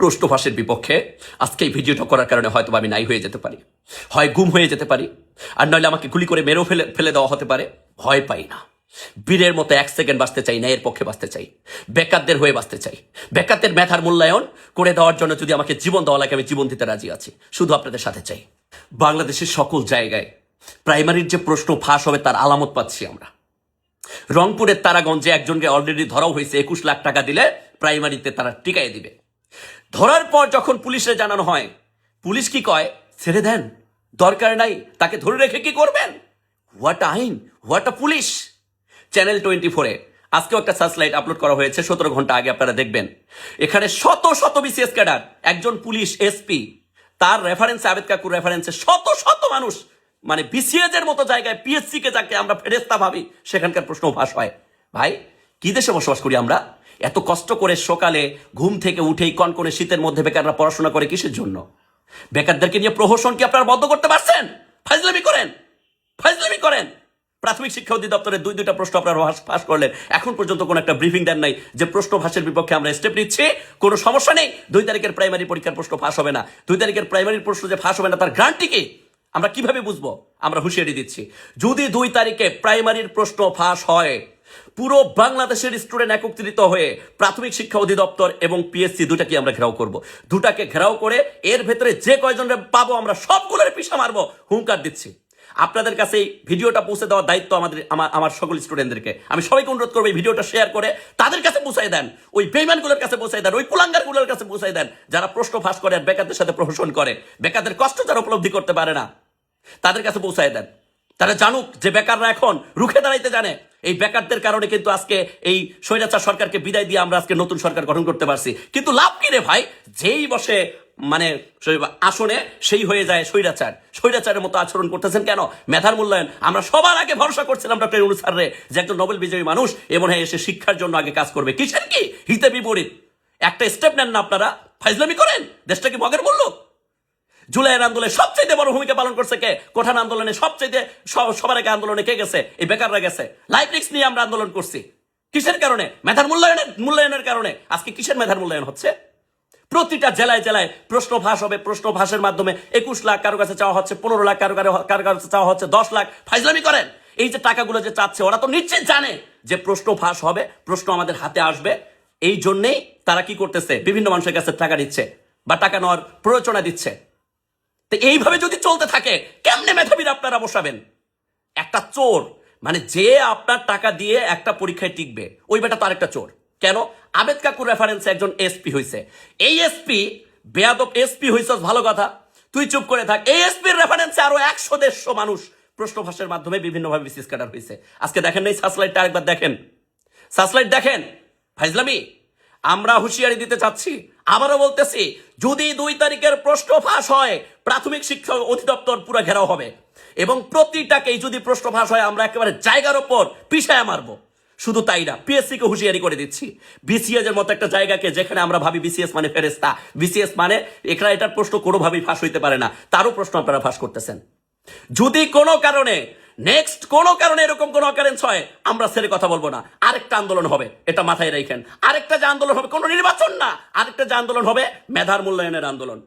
প্রশ্নভাষের বিপক্ষে আজকে এই ভিডিওটা করার কারণে হয়তো আমি নাই হয়ে যেতে পারি। হয় গুম হয়ে যেতে পারি। আর নইলে আমাকে গুলি করে মেরেও ফেলে ফেলে দেওয়া হতে পারে। ভয় পাই না। বীরের মতো এক সেকেন্ড বাঁচতে চাই ন্যায়ের পক্ষে বাঁচতে চাই। বেকারদের হয়ে বাঁচতে চাই। বেকারদের মেধার মূল্যায়ন করে দেওয়ার জন্য যদি আমাকে জীবন দেওয়া লাগে, আমি জীবন দিতে রাজি আছি। শুধু আপনাদের সাথে চাই। বাংলাদেশের সকল জায়গায় প্রাইমারির যে প্রশ্ন ফাঁস হবে, তার আলামত পাচ্ছি আমরা। রংপুরের তারাগঞ্জে একজনকে অলরেডি ধরাও হয়েছে। একুশ লাখ টাকা দিলে প্রাইমারিতে তারা টিকাই দিবে। ধরার পর যখন পুলিশে জানানো হয়, পুলিশ কি কয়, ছেড়ে দেন, দরকার নাই, তাকে ধরে রেখে কি করবেন? হোয়াট আইন what a police! Channel twenty ফোরে আজকেও একটা সার্চলাইট আপলোড করা হয়েছে, সতেরো ঘণ্টা আগে আপনারা দেখবেন। এখানে শত শত বিসিএস ক্যাডার, একজন পুলিশ এসপি তার রেফারেন্সে আবেদ কাকুর রেফারেন্সে শত শত মানুষ মানে বিসিএস এর মতো জায়গায় পিএসসি কে যাকে আমরা ফেরেস্তা ভাবি, সেখানকার প্রশ্ন ফাঁস হয়। ভাই কি দেশে বসবাস করি আমরা? এত কষ্ট করে সকালে ঘুম থেকে উঠেই কনকনে শীতের মধ্যে বেকাররা পড়াশোনা করে কিসের জন্য? বেকারদেরকে নিয়ে প্রহসন কি আপনারা বন্ধ করতে পারছেন? ফাইজলামি করেন। ফাইজলামি করেন। প্রাথমিক শিক্ষা অধিদপ্তরের দুই দুইটা প্রশ্ন আপনারা ফাঁস করলেন। এখন পর্যন্ত কোনো একটা ব্রিফিং দেন নাই যে প্রশ্ন ফাঁসের বিপক্ষে আমরা স্টেপ নিচ্ছি। কোনো সমস্যা নেই। দুই তারিখের প্রাইমারি পরীক্ষার প্রশ্ন ফাঁস হবে না। দুই তারিখের প্রাইমারির প্রশ্ন যে ফাঁস হবে না, তার গ্রান্টি কি? আমরা কীভাবে বুঝব? আমরা হুঁশিয়ারি দিচ্ছি। যদি দুই তারিখে প্রাইমারির প্রশ্ন ফাঁস হয় পুরো বাংলাদেশের স্টুডেন্ট একত্রিত হয়ে প্রাথমিক শিক্ষা অধিদপ্তর এবং পিএসসি দুটাকে আমরা ঘেরাও করব। দুটাকে ঘেরাও করে এর ভেতরে যে কয়জনের পাবো আমরা সবগুলোর পিছা মারবো। হুঙ্কার দিচ্ছি। আপনাদের কাছে এই ভিডিওটা পৌঁছে দেওয়ার দায়িত্ব আমাদের, আমার আমার সকল স্টুডেন্টদেরকে আমি সবাইকে অনুরোধ করব এই ভিডিওটা শেয়ার করে তাদের কাছে পৌঁছায় দেন। ওই বেইমানগুলোর কাছে পৌঁছায় দেন, ওই কুলাঙ্গারগুলোর কাছে পৌঁছায় দেন, যারা প্রশ্ন ফাঁস করে আর বেকারদের সাথে প্রহসন করে। বেকারদের কষ্ট যারা উপলব্ধি করতে পারে না। তাদের কাছে পৌঁছায় দেন। তারা জানুক যে বেকাররা এখন রুখে দাঁড়াইতে জানে। এই বেকারদের কারণে কিন্তু আজকে এই স্বৈরাচার সরকারকে বিদায় দিয়ে আমরা আজকে নতুন সরকার গঠন করতে পারছি। কিন্তু লাভ কি রে ভাই? যেই বসে মানে আসনে সেই হয়ে যায় স্বৈরাচার। স্বৈরাচারের মতো আচরণ করতেছেন কেন? মেধার মূল্যায়ন। আমরা সবার আগে ভরসা করছিলাম ডক্টর ইউনুস স্যার যে একজন নোবেল বিজয়ী মানুষ এমন হয় এসে শিক্ষার জন্য আগে কাজ করবে। কিসের কি? হিতে বিপরীত। একটা স্টেপ নেন না আপনারা। ফাইজলামি করেন। দেশটা কি মগের মূল্য? জুলাইয়ের আন্দোলনে সবচেয়ে বড় ভূমিকা পালন করছে কে? কোঠান আন্দোলনে সবচেয়ে সবার আগে আন্দোলনে কে গেছে? এই বেকাররা গেছে। লাইফ রিক্স নিয়ে আমরা আন্দোলন করছি। কিসের কারণে? মেধার মূল্যায়নের মূল্যায়নের কারণে। আজকে কিসের মেধার মূল্যায়ন হচ্ছে? প্রতিটা জেলায় জেলায় প্রশ্ন ফাঁস হবে। প্রশ্ন ফাঁসের মাধ্যমে একুশ লাখ কারও কাছে চাওয়া হচ্ছে, পনেরো লাখ কারও কারও কারও কাছে চাওয়া হচ্ছে, দশ লাখ ফাইজলামি করেন। এই যে টাকাগুলো যে চাচ্ছে, ওরা তো নিশ্চিত জানে যে প্রশ্ন ফাঁস হবে, প্রশ্ন আমাদের হাতে আসবে। এই জন্যেই তারা কি করতেছে? বিভিন্ন মানুষের কাছে টাকা দিচ্ছে বা টাকা নেওয়ার প্ররোচনা দিচ্ছে। তো এইভাবে যদি চলতে থাকে, কেমনে মেধাবীর আপনারা বসাবেন? একটা চোর মানে যে আপনার টাকা দিয়ে একটা পরীক্ষায় টিকবে, ওই বেটা তার একটা চোর। কেন? আবেদ কাকুর রেফারেন্সে একজন এসপি হয়েছে এই এসপি বেয়াদব এসপি হয়েছে ভালো কথা। তুই চুপ করে থাক। এই এসপির রেফারেন্সে আরও একশো দেড়শো মানুষ প্রশ্ন ফাঁসের মাধ্যমে বিভিন্নভাবে বিসিস কাটার হয়েছে আজকে দেখেন নাই সাসলাইটটা আরেকবার দেখেন। সাসলাইট দেখেন, ফাইজলামি। আমরা হুঁশিয়ারি দিতে চাচ্ছি। আবারও বলতেছি, যদি দুই তারিখের প্রশ্ন ফাঁস হয় প্রাথমিক শিক্ষা অধিদপ্তর পুরো ঘেরাও হবে। এবং প্রতিটাকেই যদি প্রশ্ন ফাঁস হয়, আমরা একেবারে জায়গার ওপর পিছায় মারবো। শুধু তাই না পিএসসি কে হুঁশিয়ারি করে দিচ্ছি। বিসিএস এর মতো একটা জায়গাকে যেখানে আমরা ভাবি বিসিএস মানে ফেরেস্তা বিসিএস মানে এখানে এটার প্রশ্ন কোনোভাবেই ফাঁস হইতে পারে না। তারও প্রশ্ন আপনারা ফাঁস করতেছেন। যদি কোনো কারণে নেক্সট কোনো কারণে এরকম কোনো অকারেন্স হয়, আমরা ছেড়ে কথা বলব না। আরেকটা আন্দোলন হবে, এটা মাথায় রাখেন আরেকটা যে আন্দোলন হবে, কোনো নির্বাচন না। আরেকটা যে আন্দোলন হবে, মেধার মূল্যায়নের আন্দোলন।